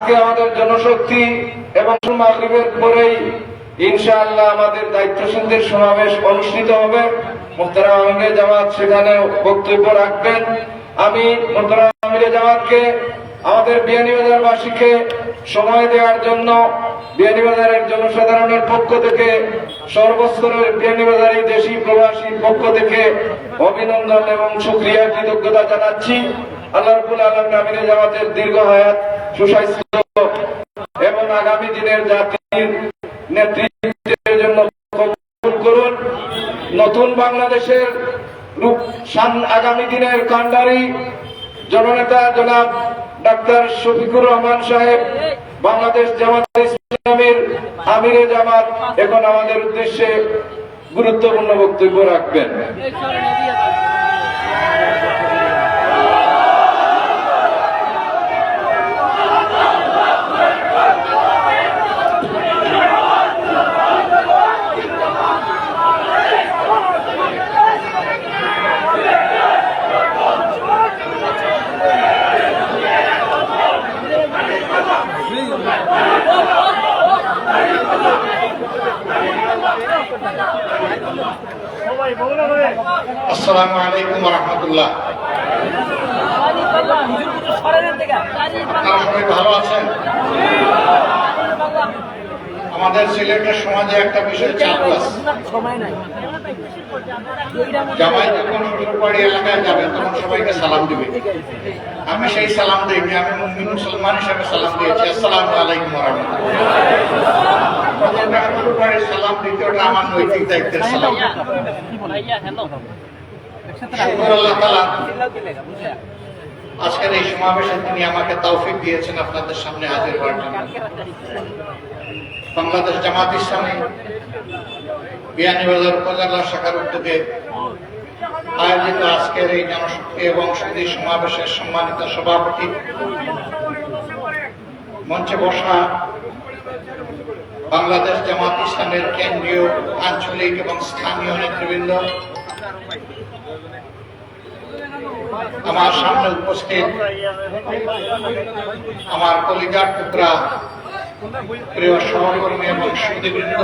আমাদের জনশক্তি এবং মাগরিবের পরেই ইনশাআল্লাহ আমাদের দায়িত্বশীলদের সমাবেশ অনুষ্ঠিত হবে। মোহতারা আমিরে জামাত সেখানে বক্তব্য রাখবেন। আমি মোহতারা আমিরে জামাতকে, আমাদের বিয়ানীবাজারবাসীকে সময় দেওয়ার জন্য বিয়ানীবাজারের জনসাধারণের পক্ষ থেকে, সর্বস্তরের বিয়ানীবাজারি দেশি প্রবাসীর পক্ষ থেকে অভিনন্দন এবং সুক্রিয়া কৃতজ্ঞতা জানাচ্ছি। আল্লাহ রবুল আলম আমিরে জামাতের দীর্ঘ হায়াত, সুস্বাস্থ্য এবং আগামী দিনের জাতির নেতৃত্বের জন্য কবুল করুন। নতুন বাংলাদেশের রূপ আগামী দিনের কান্ডারি জননেতা জনাব ডাক্তার শফিকুর রহমান সাহেব, বাংলাদেশ জামাত ইসলামের আমিরে জামাত এখন আমাদের উদ্দেশ্যে গুরুত্বপূর্ণ বক্তব্য রাখবেন। আসসালামু আলাইকুম রহমতুল্লাহ ভালো আছেন? আমাদের সিলেটের সমাজে একটা বিষয় চাপ আছে। জামাই যখন শ্বশুরবাড়ি এলাকায় যাবে তখন সবাইকে সালাম দিবে আমি সেই সালাম দিইনি, আমি মুসলিম মুসলমান হিসাবে সালাম দিয়েছি। আসসালামু আলাইকুম সালাম আমার নৈতিক দায়িত্বের সালাম আজকের এই সমাবেশে তিনি আমাকে তৌফিক দিয়েছেন আপনাদের সামনে হাজির হওয়ার জন্য। বাংলাদেশ জামাত ইসলামী বিয়ানীবাজার উপজেলা শাখার উদ্যোগে আয়োজিত আজকের এই জনশক্তি এবং সুদী সমাবেশের সম্মানিত সভাপতি। মঞ্চে বসা বাংলাদেশ জামাত ইসলামের কেন্দ্রীয় আঞ্চলিক এবং স্থানীয় নেতৃবৃন্দ, আমার সামনে উপস্থিত আমার কলিজার টুকরা প্রিয় সহকর্মী এবং সুদীবৃন্দ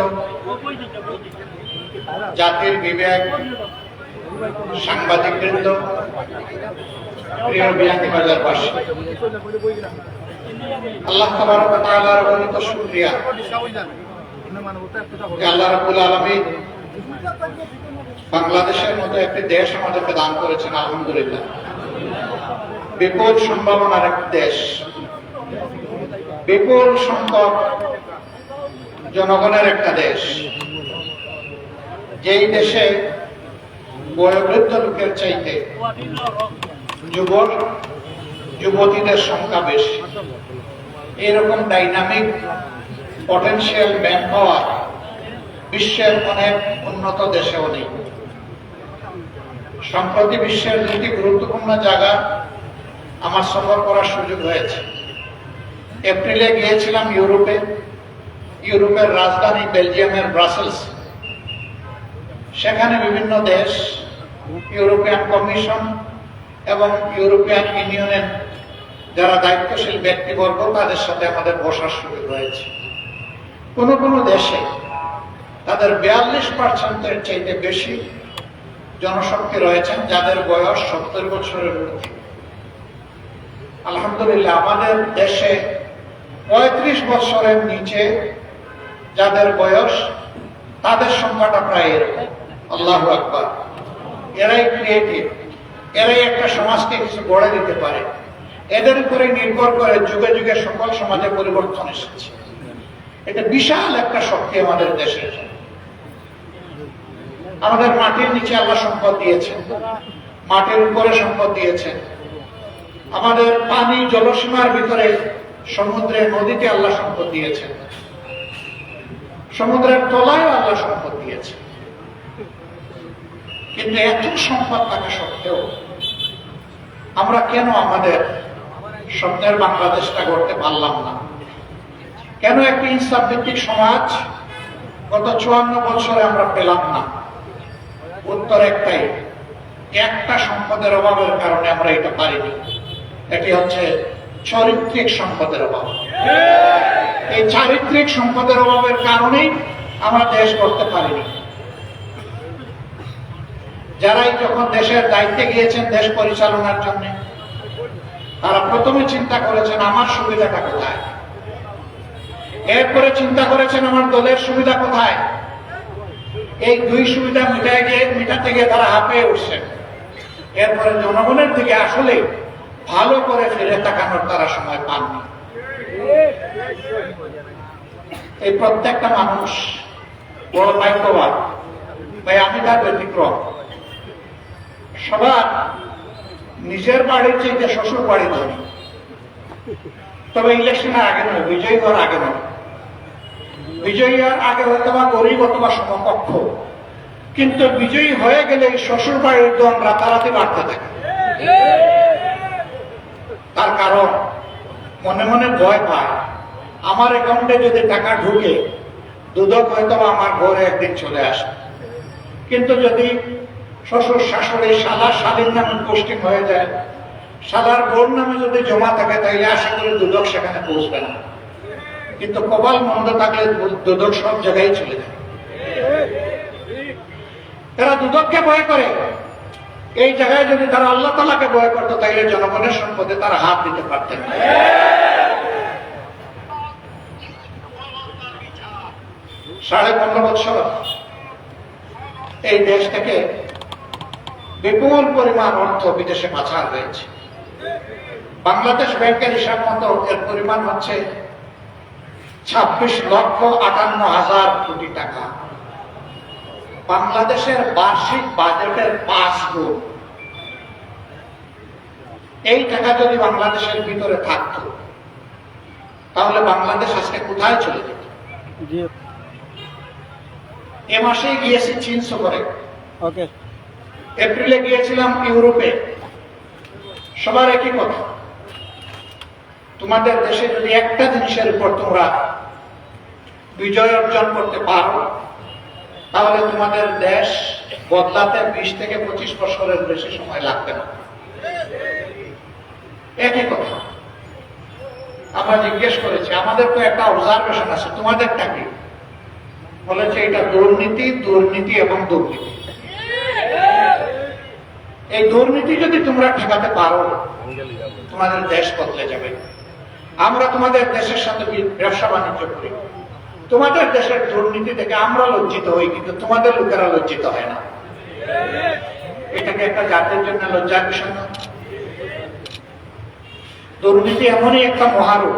জাতির বিবেক সাংবাদিক বৃন্দ আল্লাহ বাংলাদেশের মতো একটি দেশ আমাদেরকে দান করেছেন, আলহামদুলিল্লাহ। বিপুল সম্ভাবনার একটি দেশ। বিপুল সংখ্যক জনগণের একটা দেশ। যেই দেশে বয়োবৃদ্ধ লোকের চাইতে যুবক, যুবতীদের সংখ্যা বেশি। এরকম ডাইনামিক পটেনশিয়াল ম্যান পাওয়ার বিশ্বের অনেক উন্নত দেশেও নেই। সম্প্রতি বিশ্বের দুটি গুরুত্বপূর্ণ জায়গা আমার সফর করার সুযোগ হয়েছে। এপ্রিলে গিয়েছিলাম ইউরোপে। ইউরোপের রাজধানী বেলজিয়ামের ব্রাসেলস। সেখানে বিভিন্ন দেশ ইউরোপিয়ান কমিশন এবং ইউরোপিয়ান ইউনিয়নের যারা দায়িত্বশীল ব্যক্তিবর্গ, তাদের সাথে আমাদের বসার সুযোগ হয়েছে কোন কোন দেশে তাদের বিয়াল্লিশ পার্সেন্টের চাইতে বেশি জনশক্তি রয়েছেন, যাদের বয়স সত্তর বছরের আলহামদুলিল্লাহ, আমাদের দেশে পঁয়ত্রিশ বছরের নিচে যাদের বয়স, তাদের সংখ্যাটা প্রায় এরকম। আল্লাহ আকবর। এরাই ক্রিয়েটিভ এরাই একটা সমাজকে কিছু গড়ে দিতে পারে। এদের উপরে নির্ভর করে যুগে যুগে সকল সমাজে পরিবর্তন এসেছে। এটা বিশাল একটা শক্তি আমাদের দেশের আমাদের মাটির নিচে আল্লাহ সম্পদ দিয়েছেন, মাটির উপরে সম্পদ দিয়েছেন। আমাদের পানি জলসীমার ভিতরে, সমুদ্রে, নদীতে আল্লাহ সম্পদ দিয়েছেন। সমুদ্রের তলায় আল্লাহ সম্পদ দিয়েছেন। কিন্তু এত সম্পদ থাকা সত্ত্বেও আমরা কেন আমাদের স্বপ্নের বাংলাদেশটা গড়তে পারলাম না? কেন একটি ইনসাফ ভিত্তিক সমাজ গত চুয়ান্ন বছরে আমরা পেলাম না? উত্তর একটাই, একটা সম্পদের অভাবের কারণে আমরা এটা পারিনি। এটি হচ্ছে চরিত্রিক সম্পদের অভাব। এই চারিত্রিক সম্পদের অভাবের কারণেই আমরা দেশ করতে পারিনি। যারাই যখন দেশের দায়িত্বে গিয়েছেন দেশ পরিচালনার জন্য, তারা প্রথমে চিন্তা করেছেন, আমার সুবিধাটা কোথায়? এরপরে চিন্তা করেছেন, আমার দলের সুবিধা কোথায়? এই দুই সুবিধা মিটায় গিয়ে, মিটাতে গিয়ে তারা হাঁপিয়ে উঠছেন। এরপরে জনগণের দিকে আসলে ভালো করে ফিরে তাকানোর তারা সময় পাননি। এই প্রত্যেকটা মানুষ বড় ভাগ্যবান। ভাই, আমি তার ব্যতিক্রম। সবার নিজের বাড়ির চেয়ে শ্বশুর বাড়ি ধরি তবে ইলেকশনের আগে নয়, বিজয়ী হওয়ার আগে নয়। বিজয়ী হওয়ার আগে হয়তো বা গরিব অথবা সমকক্ষ। কিন্তু বিজয়ী হয়ে গেলে শ্বশুর বাড়ির দন রাতারাতি বাড়তে থাকে। তার কারণ, মনে মনে ভয় পায়, আমার অ্যাকাউন্টে যদি টাকা ঢুকে, দুদক হয়তো আমার ঘরে একদিন চলে আসে। কিন্তু যদি শ্বশুর শাশুড়ি সাদা শালীর নামে পোস্টিং হয়ে যায়। সাদার বোর নামে যদি জমা থাকে তাহলে আশা করি দুদক সেখানে পৌঁছবে না। কিন্তু কপাল মন্দ থাকলে দুদক সব জায়গায় চলে যায়। তারা দুদককে ভয় করে। এই জায়গায় যদি তারা আল্লাহ তালাকে ভয় করতো, তাইলে জনগণের সম্পদে তারা হাত দিতে পারতেন না। সাড়ে পনেরো বছর এই দেশ থেকে বিপুল পরিমাণ অর্থ বিদেশে পাচার হয়েছে। বাংলাদেশ ব্যাংকের হিসাব মতো এর পরিমাণ হচ্ছে ছাব্বিশ লক্ষ আটান্ন হাজার কোটি টাকা। বাংলাদেশের বার্ষিক বাজেটের পাঁচ গুণ। এই টাকা যদি বাংলাদেশের ভিতরে থাকতো তাহলে বাংলাদেশ আজকে কোথায় চলে যেত? এ মাসেই গিয়েছি চীন সফরে। ওকে। এপ্রিলে গিয়েছিলাম ইউরোপে। সবার একই কথা। তোমাদের দেশে যদি একটা জিনিসের উপর তোমরা বিজয় অর্জন করতে পারো, তাহলে তোমাদের দেশ বদলাতে বিশ থেকে পঁচিশ বছরের বেশি সময় লাগবে না। একই কথা। আমরা জিজ্ঞেস করেছি, আমাদের তো একটা অবজারভেশন আছে, তোমাদেরটা কি? বলেছে, এটা দুর্নীতি দুর্নীতি এবং দুর্নীতি। এই দুর্নীতি যদি তোমরা ঠেকাতে পারো তোমাদের দেশ বদলে যাবে। আমরা তোমাদের দেশের সাথে ব্যবসা বাণিজ্য করি। তোমাদের দেশের দুর্নীতি থেকে আমরা লজ্জিত হই কিন্তু তোমাদের লোকেরা লজ্জিত হয় না। এটাকে একটা জাতির জন্য লজ্জার বিষয় না। দুর্নীতি এমনই একটা মহারোগ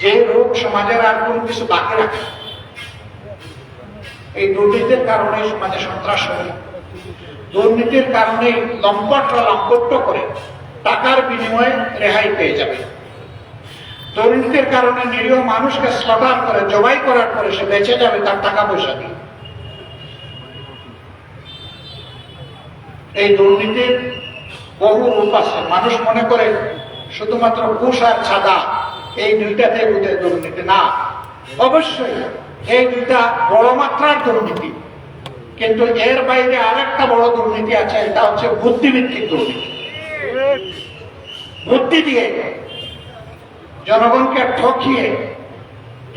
যে রোগ সমাজের আর কোনো কিছু বাকি রাখে এই দুর্নীতির কারণে সমাজে সন্ত্রাস হয়। দুর্নীতির কারণে লম্পটরা লম্পট্য করে টাকার বিনিময়ে রেহাই পেয়ে যাবে। দুর্নীতির কারণে নিরীহ মানুষকে স্লটার করে, জবাই করার পরে সে বেঁচে যাবে, তার টাকা পয়সা দিয়ে এই দুর্নীতির বহু রূপ আছে। মানুষ মনে করে শুধুমাত্র ঘুষ আর ছাদা, এই দুইটাতে বোধহয় দুর্নীতি। না, অবশ্যই এই দুইটা বড় মাত্রার দুর্নীতি। কিন্তু এর বাইরে আরেকটা বড় দুর্নীতি আছে, এটা হচ্ছে বুদ্ধিভিত্তিক দুর্নীতি। বুদ্ধি দিয়ে জনগণকে ঠকিয়ে,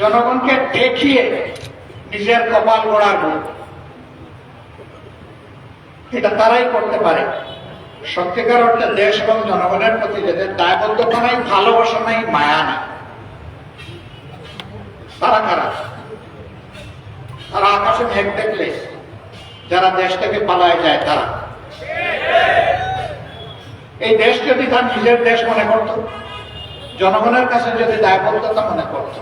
জনগণকে দেখিয়ে নিজের কপাল গড়ার এটা তারাই করতে পারে। সত্যিকার অর্থে দেশ এবং জনগণের প্রতি যাদের দায়বদ্ধতা নাই, ভালোবাসা নাই, মায়া নাই, তারা কারা? তারা আকাশে মেঘ দেখলে যারা দেশ থেকে পালায় যায় তারা। এই দেশ যদি তার নিজের দেশ মনে করত, জনগণের কাছে যদি দায়বদ্ধতা মনে করত।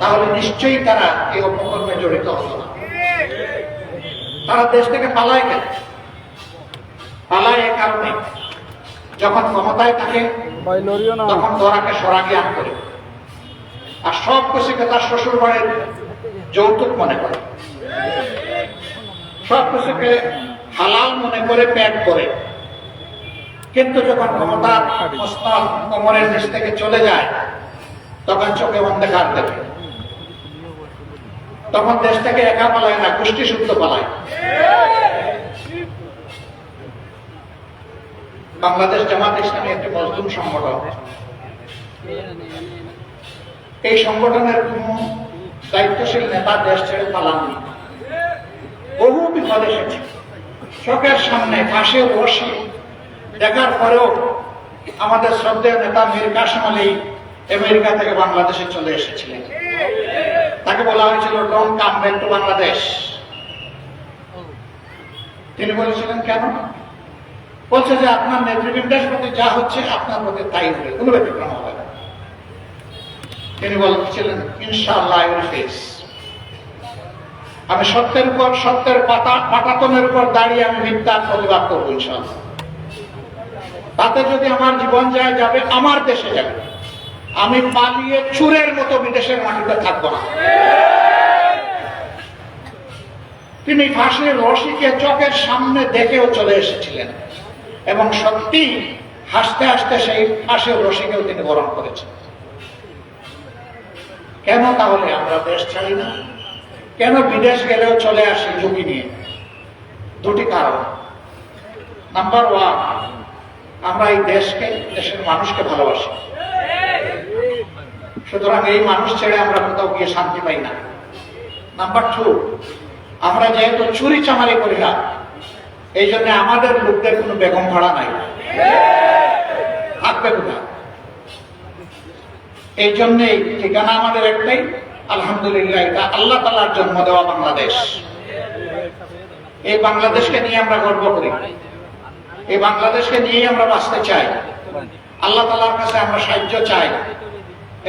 তাহলে নিশ্চয়ই তারা এই অপকর্মে জড়িত হতো না। তারা দেশ থেকে পালায় কেন? পালায় এ কারণে যখন ক্ষমতায় থাকে, তখন ধরাকে সরা জ্ঞান করে। আর সব কিছুকে তার শ্বশুর বাড়ির যৌতুক মনে করে। সব কিছুকে হালাল মনে করে প্যাক করে। কিন্তু যখন ক্ষমতার মস্তক কোমরের নিচ থেকে চলে যায়, তখন চোখে অন্ধকার দেবে তখন দেশ থেকে একা পালায় না, গোষ্ঠী শুদ্ধ পালায়। বাংলাদেশ জামাত ইসলামী একটি মজলুম সংগঠন। এই সংগঠনের কোন দায়িত্বশীল নেতা দেশ ছেড়ে পালাননি। বহু বিপদ এসেছে চোখের সামনে ফাঁসে বসে দেখার পরেও আমাদের শ্রদ্ধেয় নেতা মীর কাসম আলী আমেরিকা থেকে বাংলাদেশে চলে এসেছিলেন। তাকে বলা হয়েছিল don't come back to Bangladesh তিনি বলেছিলেন, কেন? বলছে যে, আপনার নেতৃবৃন্দের প্রতি যা হচ্ছে, আপনার প্রতি তাই হবে। কোনো ব্যতিক্রম হবে না। তিনি বলছিলেন, ইনশাআল্লাহ আই ফেস আমি সত্যের উপর, সত্যের পাতা, পাটাতনের উপর দাঁড়িয়ে আমি মিথ্যার প্রতিবাদ করব তাতে যদি আমার জীবন যায়, যাবে, আমার দেশে যাবে। আমি পালিয়ে চুরের মতো বিদেশের মাটিতে থাকব না। তিনি ফাঁসির রশিকে চোখের সামনে দেখেও চলে এসেছিলেন এবং সত্যি হাসতে হাসতে সেই ফাঁসির রশিকেও তিনি বরণ করেছেন। কেন তাহলে আমরা দেশ ছাড়ি না? কেন বিদেশ গেলেও চলে আসি ঝুঁকি নিয়ে? দুটি কারণ। নাম্বার ওয়ান আমরা এই দেশকে, দেশের মানুষকে ভালোবাসি। সুতরাং এই মানুষ ছেড়ে আমরা কোথাও গিয়ে শান্তি পাই না। নাম্বার টু আমরা যেহেতু চুরি চামারি করি না এই জন্য আমাদের লোকদের কোনো বেগম ভাড়া নাই। থাকবে কোথায়? এই জন্যে ঠিকানা আমাদের একটাই আলহামদুলিল্লাহ, এটা আল্লাহ তালার জন্ম দেওয়া বাংলাদেশ। এই বাংলাদেশকে নিয়ে আমরা গর্ব করি। এই বাংলাদেশকে নিয়েই আমরা বাঁচতে চাই। আল্লাহ তালার কাছে আমরা সাহায্য চাই।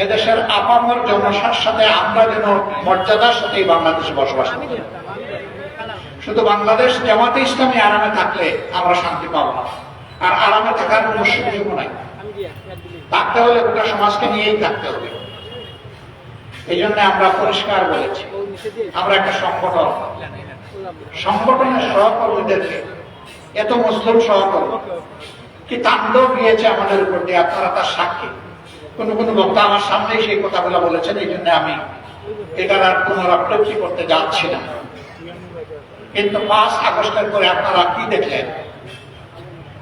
এদেশের আপামর জনসার সাথে আমরা যেন মর্যাদার সাথে এই বাংলাদেশে বসবাস করি। শুধু বাংলাদেশ জামাতে ইসলামী আরামে থাকলে আমরা শান্তি পাবো না। আর আরামে থাকার কোনো সুযোগ নাই। থাকতে হলে গোটা সমাজকে নিয়েই থাকতে হবে। এই জন্য আমরা পরিষ্কার বলেছি, আমরা একটা সংগঠন। সংগঠনের সহকর্মীদেরকে, এত মুসলিম সহকর্মী, কি তাণ্ডব গিয়েছে আমাদের উপর দিয়ে? আপনারা তার সাক্ষী। কোন কোন বক্তা আমার সেই কথাগুলো বলেছেন এই জন্য আমি এটার আর পুনরাবৃত্তি করতে যাচ্ছি না। কিন্তু পাঁচ আগস্টের পরে আপনারা কি দেখলেন?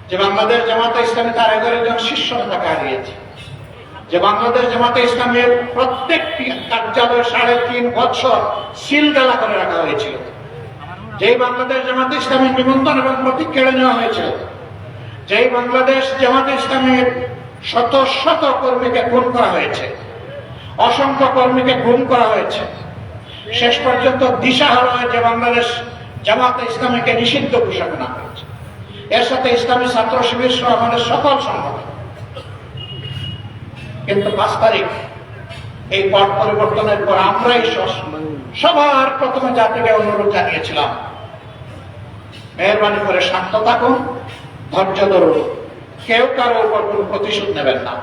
যে বাংলাদেশ জামাতে ইসলামী তার এগারো জন নেতাকে হারিয়েছে। যে বাংলাদেশ জামাতে ইসলামের প্রত্যেকটি কার্যালয় সাড়ে তিন বছর সিলগালা করে রাখা হয়েছিল। যেই বাংলাদেশ জামাতে ইসলামের নিমন্ত্রণ এবং প্রতীক কেড়ে নেওয়া হয়েছিল যেই বাংলাদেশ জামাতে ইসলামের শত শত কর্মীকে খুন করা হয়েছে, অসংখ্য কর্মীকে গুম করা হয়েছে, শেষ পর্যন্ত দিশাহারা হয়ে যে বাংলাদেশ জামাতে ইসলামীকে নিষিদ্ধ ঘোষণা করেছে। এর সাথে ইসলামী ছাত্র শিবির সহ আমাদের সকল সংগঠন কিন্তু পাঁচ তারিখ, এই পট পরিবর্তনের পর আমরাই সবার প্রথমে জাতিকে অনুরোধ জানিয়েছিলাম, মেহরবানি করে শান্ত থাকুন, ধৈর্য ধরুন, কেউ কারও উপর কোন প্রতিশোধ নেবেন না।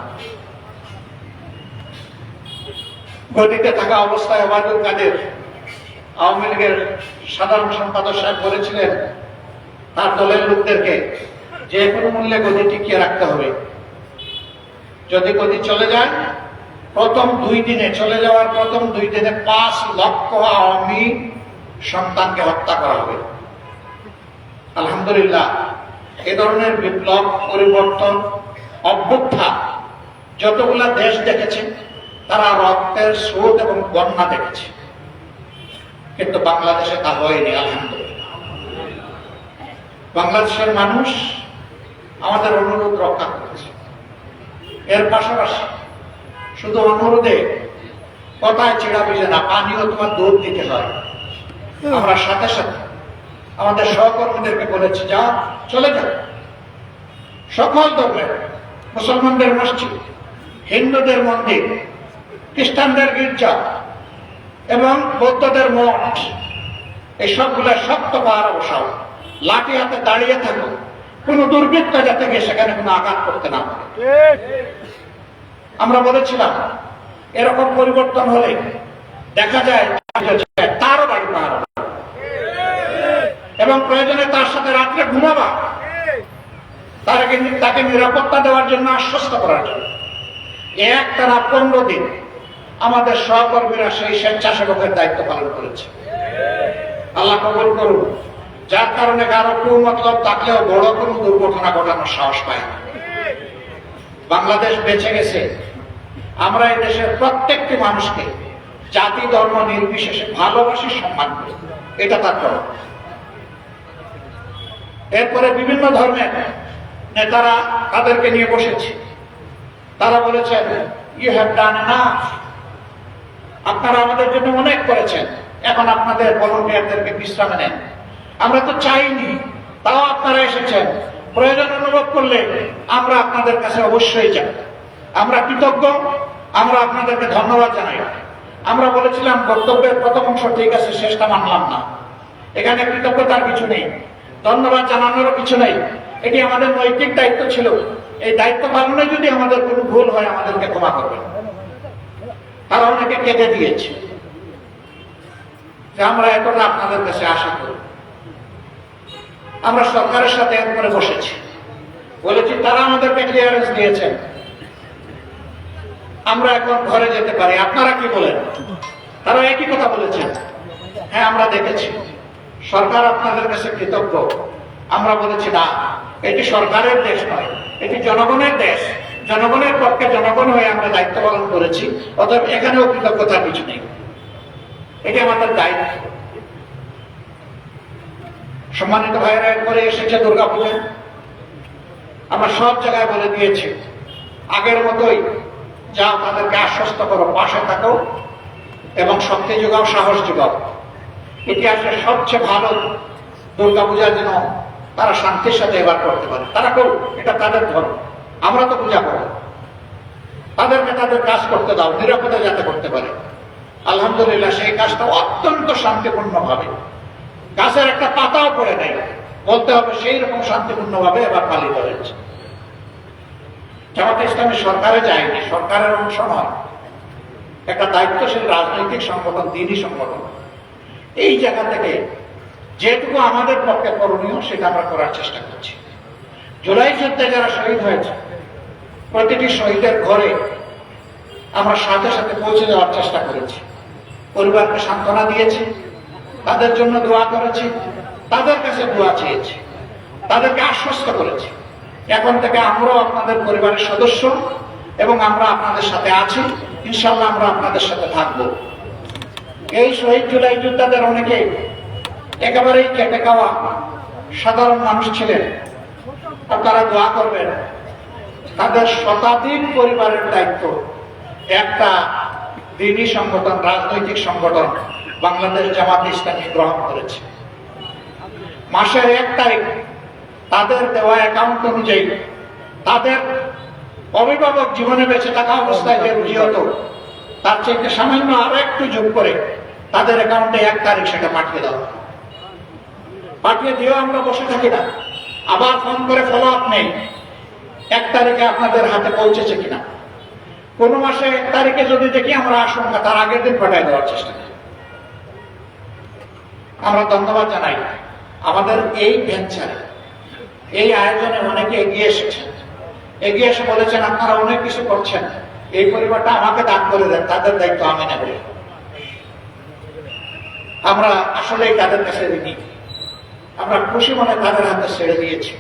গদিতে থাকা অবস্থায় ওবায়দুল কাদের, আওয়ামী লীগের সাধারণ সম্পাদক সাহেব বলেছিলেন, তার দলের লোকদেরকে যে কোনো মূল্যে গদি টিকিয়ে রাখতে হবে। যদি গদি চলে যায়, প্রথম দুই দিনে চলে যাওয়ার প্রথম দুই দিনে পাঁচ লক্ষ আওয়ামী সন্তানকে হত্যা করা হবে। আলহামদুলিল্লাহ, এ ধরনের বিপ্লব, পরিবর্তন, অভ্যুত্থান যতগুলা দেশ দেখেছে, তারা রক্তের স্রোত এবং বন্যা দেখেছে। কিন্তু বাংলাদেশে তা হয়নি, আলহামদুলিল্লাহ। বাংলাদেশের মানুষ আমাদের অনুরোধ রক্ষা করেছে। এর পাশাপাশি শুধু অনুরোধে কথায় চিড়া বিজে না পানিও তোমার দুধ দিতে হয়। আমরা সাথে সাথে আমাদের সহকর্মীদেরকে বলেছি যা চলে যাও। সকল ধর্মের মুসলমানদের মসজিদ হিন্দুদের মন্দির খ্রিস্টানদের গির্জা এবং বৌদ্ধদের মঠ এই সবগুলা শক্ত পাহারা বসাও। লাঠি হাতে দাঁড়িয়ে থাকো। কোন দুর্বৃত্ত যাতে গিয়ে সেখানে কোনো আঘাত করতে না পারে। আমরা বলেছিলাম, এরকম পরিবর্তন হলে দেখা যায় তারও বাড়ি পাহারা এবং প্রয়োজনে তার সাথে রাত্রে ঘুমাবা। তাকে তাকে নিরাপত্তা দেওয়ার জন্য আশ্বস্ত করার জন্য। এক তারা পনেরো দিন আমাদের সহকর্মীরা সেই স্বেচ্ছাসেবকের দায়িত্ব পালন করেছে। আল্লাহ কবল করুন। যার কারণে কারও কেউ মতলব থাকলেও বড় কোনো দুর্ঘটনা ঘটানোর সাহস পায় না। বাংলাদেশ বেঁচে গেছে। আমরা এই দেশের প্রত্যেকটি মানুষকে জাতি, ধর্ম নির্বিশেষে ভালোবাসি, সম্মান করি। এটা তার ধর্ম এরপরে বিভিন্ন ধর্মের নেতারা তাদেরকে নিয়ে বসেছে। তারা বলেছেন ইউ হ্যাভ ডান না আপনারা আমাদের জন্য অনেক করেছেন। এখন আপনাদের ভলেন্টিয়ারদেরকে বিশ্রামে নেন। আমরা তো চাইনি, তাও আপনারা এসেছেন। প্রয়োজন অনুভব করলে আমরা আপনাদের কাছে অবশ্যই যাই। আমরা কৃতজ্ঞ, আমরা আপনাদেরকে ধন্যবাদ জানাই। আমরা বলেছিলাম, বক্তব্যের প্রথম অংশ ঠিক আছে, শেষটা মানলাম না। এখানে কৃতজ্ঞতার কিছু নেই। ধন্যবাদ জানানোরও কিছু নেই। এটি আমাদের নৈতিক দায়িত্ব ছিল। এই দায়িত্ব পালনে যদি আমাদের কোনো ভুল হয়, আমাদেরকে ক্ষমা করবেন। তারা অনেকে কেঁদে দিয়েছে। আমরা এখন আপনাদের কাছে আশা করি। আমরা সরকারের সাথে একবারে বসেছি। বলেছি, তারা আমাদেরকে ক্লিয়ারেন্স দিয়েছেন। আমরা এখন ঘরে যেতে পারি। আপনারা কি বলেন? তারা একই কথা বলেছেন। হ্যাঁ আমরা দেখেছি। সরকার আপনাদের কাছে কৃতজ্ঞ। আমরা বলেছি, না, এটি সরকারের দেশ নয়, এটি জনগণের দেশ। জনগণের পক্ষে জনগণ হয়ে আমরা দায়িত্ব পালন করেছি, অতএব এখানেও কৃতজ্ঞতার কিছু নেই। এটি আমাদের দায়িত্ব। সম্মানিত ভাইয়েরা, একবারে এসেছে দুর্গাপূজা। আমরা সব জায়গায় বলে দিয়েছি, আগের মতোই যাও তাদেরকে আশ্বস্ত করো, পাশে থাকো এবং শক্তি যোগাও, সাহস যোগাও। ইতিহাসের সবচেয়ে ভালো দুর্গাপূজা যেন তারা শান্তির সাথে এবার করতে পারে। তারা করুক, এটা তাদের ধর্ম। আমরা তো পূজা করব। তাদেরকে তাদের কাজ করতে দাও, নিরাপদে যাতে করতে পারে। আলহামদুলিল্লাহ, সেই কাজটা অত্যন্ত শান্তিপূর্ণ ভাবে গাছের একটা পাতাও পড়ে নেই। বলতে হবে সেই রকম শান্তিপূর্ণ ভাবে এবার পালিত হয়েছে। জামাত ইসলামী সরকারে যায়নি, সরকারের অংশ নয়। একটা দায়িত্বশীল রাজনৈতিক সংগঠন দিনই সংগঠন। এই জায়গা থেকে যেটুকু আমাদের পক্ষে করণীয়, সেটা আমরা করার চেষ্টা করছি। জুলাই যুদ্ধে যারা শহীদ হয়েছে, প্রতিটি শহীদের ঘরে আমরা সাথে সাথে পৌঁছে যাওয়ার চেষ্টা করেছি। পরিবারকে সান্ত্বনা দিয়েছি। তাদের জন্য দোয়া করেছি, তাদের কাছে দোয়া চেয়েছি, তাদেরকে আশ্বস্ত করেছি। এখন থেকে আমরাও আপনাদের পরিবারের সদস্য এবং আমরা আপনাদের সাথে আছি ইনশাল্লাহ আমরা আপনাদের সাথে থাকব। এই শহীদ জুলাই যোদ্ধাদের অনেকেই একেবারেই কেটে খাওয়া সাধারণ মানুষ ছিলেন তারা দোয়া করবেন, তাদের শতাধিক পরিবারের দায়িত্ব, একটা দিনী সংগঠন, রাজনৈতিক সংগঠন বাংলাদেশ জামাত ইসলামী গ্রহণ করেছে। মাসের এক তারিখ তাদের দেওয়া অ্যাকাউন্ট অনুযায়ী তাদের অভিভাবক জীবনে বেঁচে থাকা অবস্থায় যে রুজি হতো, তার চেয়ে সামান্য আরও একটু যোগ করে তাদের অ্যাকাউন্টে এক তারিখ সেটা পাঠিয়ে দেওয়া পাঠিয়ে দিয়েও আমরা বসে থাকি না। আবার ফোন করে ফলো আপ নেই। এক তারিখে আপনাদের হাতে পৌঁছেছে কিনা? কোন মাসে এক তারিখে যদি দেখি আমরা আশঙ্কা, তার আগের দিন পাঠায় দেওয়ার চেষ্টা করি। আমরা ধন্যবাদ জানাই। আমাদের এই ভেঞ্চারে এই আয়োজনে অনেকে এগিয়ে এসেছেন। এগিয়ে এসে বলেছেন, আপনারা অনেক কিছু করছেন। এই পরিবারটা আমাকে দান করে দেন, তাদের দায়িত্ব আমি নেব। আমরা আসলেই তাদের কাছে ঋণী। আমরা খুশি মনে তাদের হাতে ছেড়ে দিয়েছি।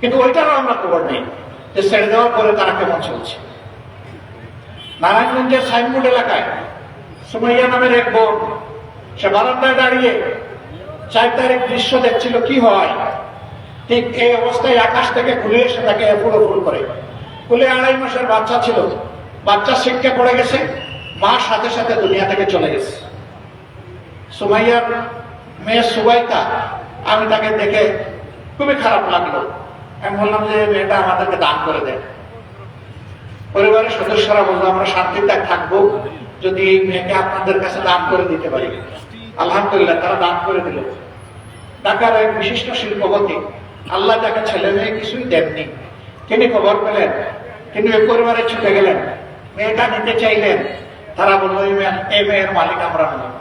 কিন্তু ওইটারও আমরা খবর নেই যে ছেড়ে দেওয়ার পরে তারা কেমন চলছে। নারায়ণগঞ্জের সাইনবোর্ড এলাকায় সুমাইয়া নামের এক বোন, সে বারান্দায় দাঁড়িয়ে চার দৃশ্য দেখছিল কি হয়? ঠিক এই অবস্থায় আকাশ থেকে খুলে এসে তাকে পুরো ফুল করে। খুলে আড়াই মাসের বাচ্চা ছিল। বাচ্চা শিক্ষা পড়ে গেছে। মা সাথে সাথে দুনিয়া থেকে চলে গেছে। সুমাইয়ার মেয়ে সুবাইতা আমি তাকে দেখে খুবই খারাপ লাগল। আমি বললাম যে, মেয়েটা আমাদেরকে দান করে দেয় পরিবারের সদস্যরা বলল, আমরা শান্তিতে থাকব যদি এই মেয়েকে আপনাদের কাছে দান করে দিতে পারি। আলহামদুলিল্লাহ, তারা দান করে দিল। ঢাকার এক বিশিষ্ট শিল্পপতি, আল্লাহ তাকে ছেলে মেয়ে কিছুই দেননি। তিনি খবর পেলেন, তিনি ওই পরিবারে ছুটে গেলেন, মেয়েটা নিতে চাইলেন। তারা বলল, এই মেয়ের মালিক আমরা নই।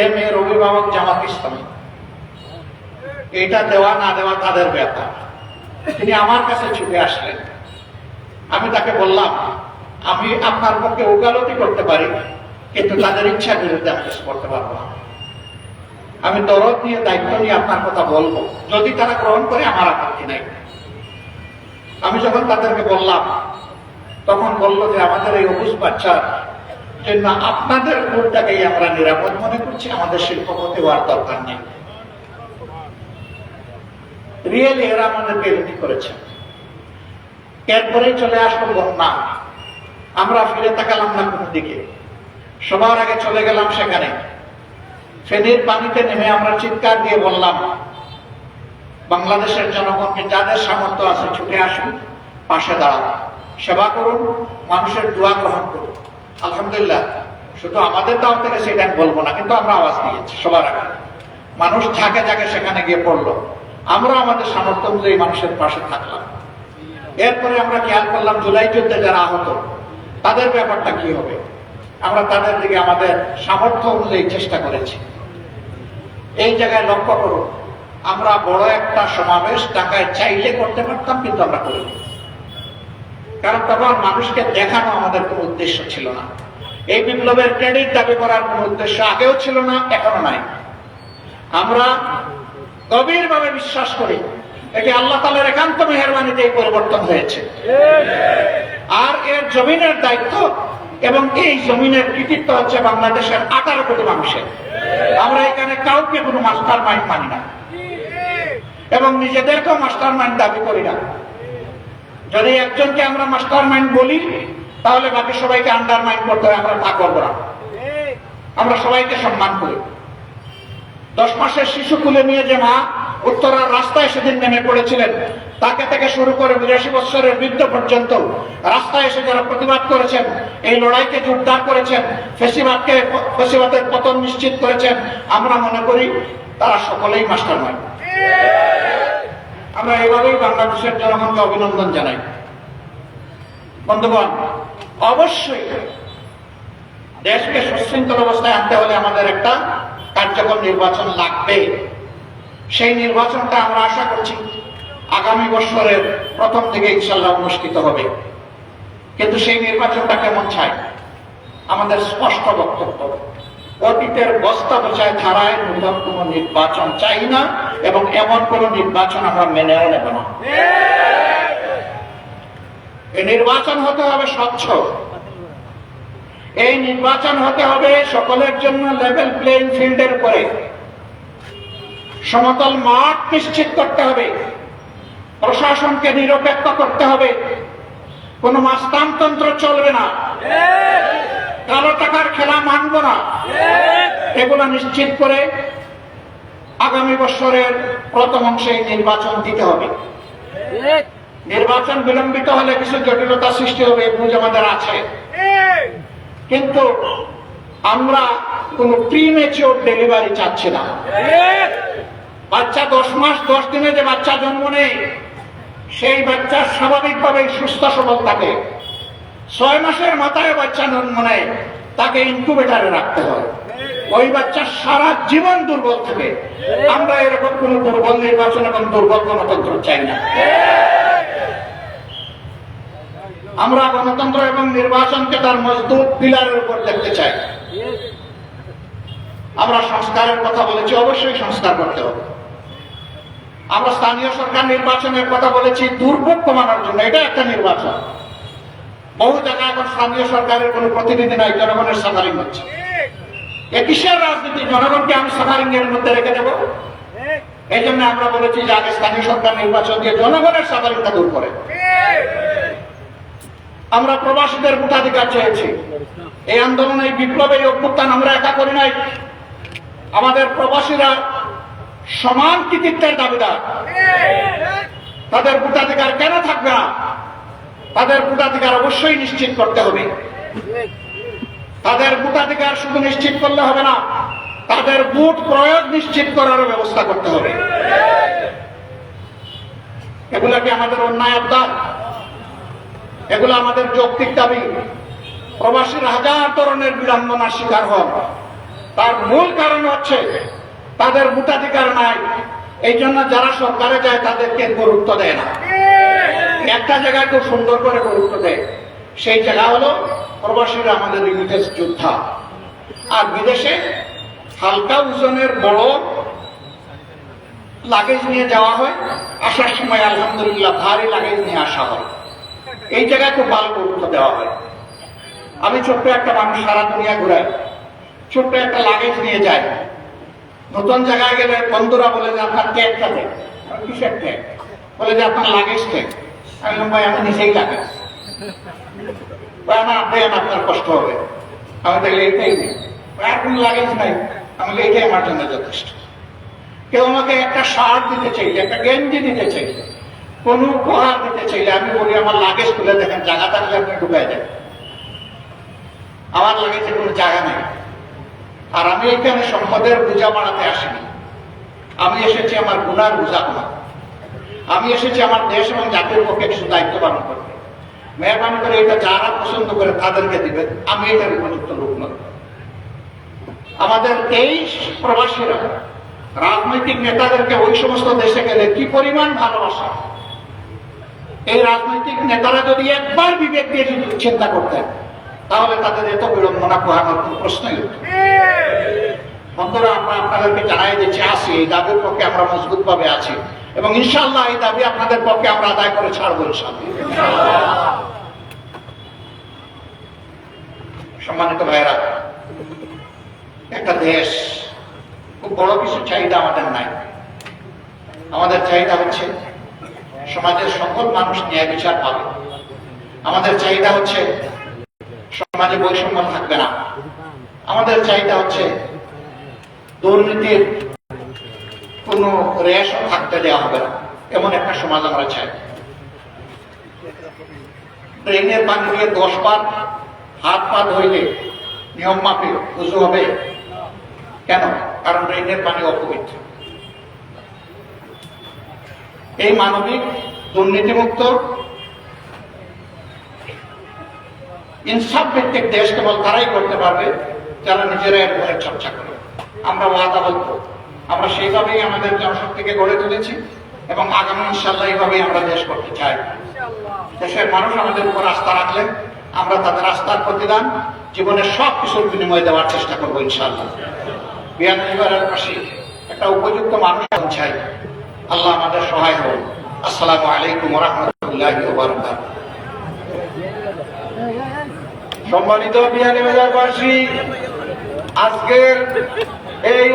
এ মেয়ের অভিভাবক জামাত ইসলামী। এটা দেওয়া না দেওয়া তাদের ব্যাপার তিনি আমার কাছে ছুটে আসলেন। আমি তাকে বললাম, আমি আপনার পক্ষে ওকালতি করতে পারি কিন্তু তাদের ইচ্ছার বিরুদ্ধে আমি কিছু করতে পারব না। আমি দরদ নিয়ে, দায়িত্ব নিয়ে আপনার কথা বলব। যদি তারা গ্রহণ করে, আমার আপত্তি নাই। আমি যখন তাদেরকে বললাম, তখন বলল যে আমাদের এই অবুজ বাচ্চার জন্য আপনাদের ভুলটাকেই আমরা নিরাপদ মনে করছি, আমাদের শিল্পপতি হওয়ার দরকার নেই। রিয়েলি এরা আমাদের বিরোধী করেছে। এরপরেই চলে আসলো বন্যা। আমরা ফিরে তাকালাম না কোনো দিকে। সবার আগে চলে গেলাম সেখানে। ফেনীর পানিতে নেমে আমরা চিৎকার দিয়ে বললাম, বাংলাদেশের জনগণকে যাদের সামর্থ্য আছে ছুটে আসুন, পাশে দাঁড়ান। সেবা করুন, মানুষের দোয়া গ্রহণ করুন। আলহামদুলিল্লাহ, শুধু আমাদের দাও থেকে সেটা বলব না, কিন্তু আমরা আওয়াজ দিয়েছি সবার আগে। মানুষ ঝাঁকে ঝাঁকে সেখানে গিয়ে পড়ল। আমরা আমাদের সামর্থ্য অনুযায়ী মানুষের পাশে থাকলাম। এরপরে আমরা খেয়াল করলাম জুলাই যুদ্ধে যারা আহত, তাদের ব্যাপারটা কি হবে? আমরা তাদের দিকে আমাদের সামর্থ্য অনুযায়ী চেষ্টা করেছি। এই জায়গায় লক্ষ্য করুন, আমরা বড় একটা সমাবেশ টাকায় চাইলে করতে পারতাম, কিন্তু আমরা করিনি। কারণ তখন মানুষকে দেখানো আমাদের কোনো উদ্দেশ্য ছিল না। এই বিপ্লবের ক্রেডিট দাবি করার কোনো উদ্দেশ্য আগেও ছিল না, এখনও নাই। আমরা গভীরভাবে বিশ্বাস করি এটি আল্লাহ তালের একান্ত মেহরবানিতে এই পরিবর্তন হয়েছে। আর এর জমিনের দায়িত্ব এবং এই জমিনের কৃতিত্ব হচ্ছে বাংলাদেশের আঠারো কোটি মানুষের। আমরা এখানে কাউকে কোনো মাস্টার মাইন্ড মানি না। এবং নিজেদেরকেও মাস্টার মাইন্ড দাবি করি না। যদি একজনকে আমরা মাস্টার মাইন্ড বলি, তাহলে বাকি সবাইকে আন্ডার মাইন্ড করতে হয়, আমরা তা করব না। আমরা সবাইকে সম্মান করি। দশ মাসের শিশু কুলে নিয়ে যে মা উত্তরার রাস্তায় সেদিন নেমে পড়েছিলেন তাকে থেকে শুরু করে বিরাশি বছরের বৃদ্ধ পর্যন্ত রাস্তায় এসে যারা প্রতিবাদ করেছেন, এই লড়াইকে জোরদার করেছেন, ফেসিবাদকে ফেসিবাদের পতন নিশ্চিত করেছেন, আমরা মনে করি তারা সকলেই মাস্টার মাইন্ড আমরা এইভাবেই বাংলাদেশের জনগণকে অভিনন্দন জানাই। বন্ধুগণ, অবশ্যই দেশকে সুশৃঙ্খল অবস্থায় আনতে হলে আমাদের একটা কার্যকর নির্বাচন লাগবে। সেই নির্বাচনটা আমরা আশা করছি আগামী বছরের প্রথম থেকে ইনশাল্লাহ অনুষ্ঠিত হবে। কিন্তু সেই নির্বাচনটা কেমন চাই আমাদের স্পষ্ট বক্তব্য, অতীতের বস্তা বোঝায় ধারায় নতুন কোন নির্বাচন চাই না এবং এমন কোন নির্বাচন আমরা মেনেও নেব না। এই নির্বাচন হতে হবে স্বচ্ছ। এই নির্বাচন হতে হবে সকলের জন্য লেভেল প্লেইং ফিল্ডের উপরে। সমতল মাঠ নিশ্চিত করতে হবে। প্রশাসনকে নিরপেক্ষ করতে হবে। কোন মাস্তানতন্ত্র চলবে না। কালো টাকার খেলা মানব না। এগুলো নিশ্চিত করে আগামী বছরের প্রথম অংশে নির্বাচন দিতে হবে। নির্বাচন বিলম্বিত হলে কিছু জটিলতা সৃষ্টি হবে বুঝ আমাদের আছে। কিন্তু আমরা কোন প্রিমেচিওর ডেলিভারি চাচ্ছি না। বাচ্চা দশ মাস, দশ দিনে যে বাচ্চা জন্ম নেই সেই বাচ্চা স্বাভাবিকভাবে সুস্থ সবল থাকে। ছয় মাসের মাথায় বাচ্চা জন্ম নেয়, তাকে ইনকুবেটারে রাখতে হয়। ওই বাচ্চা সারা জীবন দুর্বল থাকে। আমরা এরকম কোন দুর্বল নির্বাচন এবং দুর্বল গণতন্ত্র চাই না। আমরা গণতন্ত্র এবং নির্বাচনকে তার মজবুত পিলারের উপর দেখতে চাই। আমরা সংস্কারের কথা বলেছি, অবশ্যই সংস্কার করতে হবে। আমরা স্থানীয় সরকার নির্বাচনের কথা বলেছি, দুর্ভোগ কমানোর জন্য। এটা একটা নির্বাচন। বহু জায়গায় এখন স্থানীয় সরকারের কোনো প্রতিনিধি নাই, জনগণের সাফারিং হচ্ছে। এ কিসের রাজনীতি? জনগণকে আমি সাফারিং এর মধ্যে রেখে দেবো। এই জন্য আমরা বলেছি যে আগে স্থানীয় সরকার নির্বাচন দিয়ে জনগণের সাফারিংটা দূর করে। আমরা প্রবাসীদের ভোটাধিকার চেয়েছি। এই আন্দোলন এই বিপ্লব এই অভ্যুত্থান আমরা একা করি নাই। আমাদের প্রবাসীরা সমান কৃতিত্বের দাবিদার। তাদের ভোটাধিকার কেন থাকবে না? তাদের ভোটাধিকার অবশ্যই নিশ্চিত করতে হবে। তাদের ভোটাধিকার শুধু নিশ্চিত করলে হবে না, তাদের ভোট প্রয়োগ নিশ্চিত করার ব্যবস্থা করতে হবে। এগুলা কি আমাদের অন্যায় আবদার? এগুলো আমাদের যৌক্তিক দাবি। প্রবাসীর হাজার ধরনের বিড়ম্বনার শিকার হন। তার মূল কারণ হচ্ছে তাদের ভোটাধিকার নাই। এই জন্য যারা সরকারে যায়, তাদেরকে গুরুত্ব দেয় না। একটা জায়গায় খুব সুন্দর করে গুরুত্ব দেয়। সেই জায়গা হলো প্রবাসীরা আমাদের রিমিটেন্স যোদ্ধা। আর বিদেশে হালকা ওজনের বড় লাগেজ নিয়ে যাওয়া হয়। আসার সময় আলহামদুলিল্লাহ ভারী লাগেজ নিয়ে আসা হয়। এই জায়গায় খুব ভালো গুরুত্ব দেওয়া হয়। আমি ছোট্ট একটা মানুষ সারা দুনিয়া ঘুরাই। ছোট্ট একটা লাগেজ নিয়ে যাই। নতুন জায়গায় গেলে বন্ধুরা বলে যে আপনার ট্যাগটা দেখ কিসের ট্যাগ বলে যে আপনার লাগেজ ট্যাগ আমি ভাই আমি নিজেই ভাই আমার দেন আপনার কষ্ট হবে। আমি দেখলে এইটাই নেই। আর কোনো লাগেজ নাই। আমি বলি, এইটাই আমার জন্য যথেষ্ট। কেউ আমাকে একটা শার্ট দিতে চাইলে একটা গেঞ্জি দিতে চাইলে কোন উপহার দিতে চাইলে আমি বলি আমার লাগেজ খুলে দেখেন জায়গা থাকলে আপনি ঢুকাই দেন। আমার লাগেজে কোনো জায়গা নাই। আর আমি এখানে সম্পদের বোঝা বাড়াতে আসিনি। আমি এসেছি আমার গুনার বোঝা কমাতে আমি এসেছি আমার দেশ এবং জাতির পক্ষে কিছু দায়িত্ব পালন করতে। মেহরবানি করে এটা যারা পছন্দ করে তাদেরকে দিবেন। আমি এটার উপযুক্ত লোক নই। আমাদের এই প্রবাসীরা, রাজনৈতিক নেতাদেরকে ওই সমস্ত দেশে গেলে কি পরিমাণ ভালোবাসা? এই রাজনৈতিক নেতারা যদি একবার বিবেক দিয়ে চিন্তা করতেন তাহলে তাদের এত বিড়ম্বনা পোহানোর কোনো প্রশ্নই বন্ধুরা, আমরা আপনাদেরকে জানাই দিচ্ছি আছি, এই দাবির পক্ষে আমরা মজবুত ভাবে আছি এবং ইনশাল্লাহ এই দাবি আপনাদের পক্ষে আমরা আদায় করে ছাড়বো সম্মানিত ভাইরা একটা দেশ, খুব বড় কিছু চাহিদা আমাদের নাই। আমাদের চাহিদা হচ্ছে সমাজের সকল মানুষ ন্যায় বিচার পাবে। আমাদের চাহিদা হচ্ছে সমাজে বৈষম্য থাকবে না। আমাদের চাহিদা হচ্ছে দুর্নীতির কোনো রেশও থাকতে দেওয়া হবে না, এমন একটা সমাজ আমরা চাই। ট্রেনের পানি দিয়ে দশ বার হাত পা ধইলে নিয়ম মাফিক উঁচু হবে। কেন? কারণ ট্রেনের পানি অপবিত্র। এই মানবিক দুর্নীতিমুক্ত ইনসাফ ভিত্তিক দেশ কেবল তারাই করতে পারবে যারা নিজেরা এর উপরে চর্চা করে। আমরা ওয়াদা বলব। আমরা সেইভাবেই আমাদের জনশক্তিকে গড়ে তুলেছি এবং আগামী ইনশাল্লাহ এইভাবেই আমরা দেশ করতে চাই। দেশের মানুষ আমাদের উপর আস্থা রাখলে আমরা তাদের আস্থার প্রতিদান জীবনের সব কিছুর বিনিময় দেওয়ার চেষ্টা করব ইনশাল্লাহ বিয়ান পরিবারের পাশে একটা উপযুক্ত মানুষ চাই। আল্লাহ আমাদের সহায় হোক। আসসালামু আলাইকুম রহমতুল্লাহ সম্মানিত বিয়ানীবাজারবাসী আজকের এই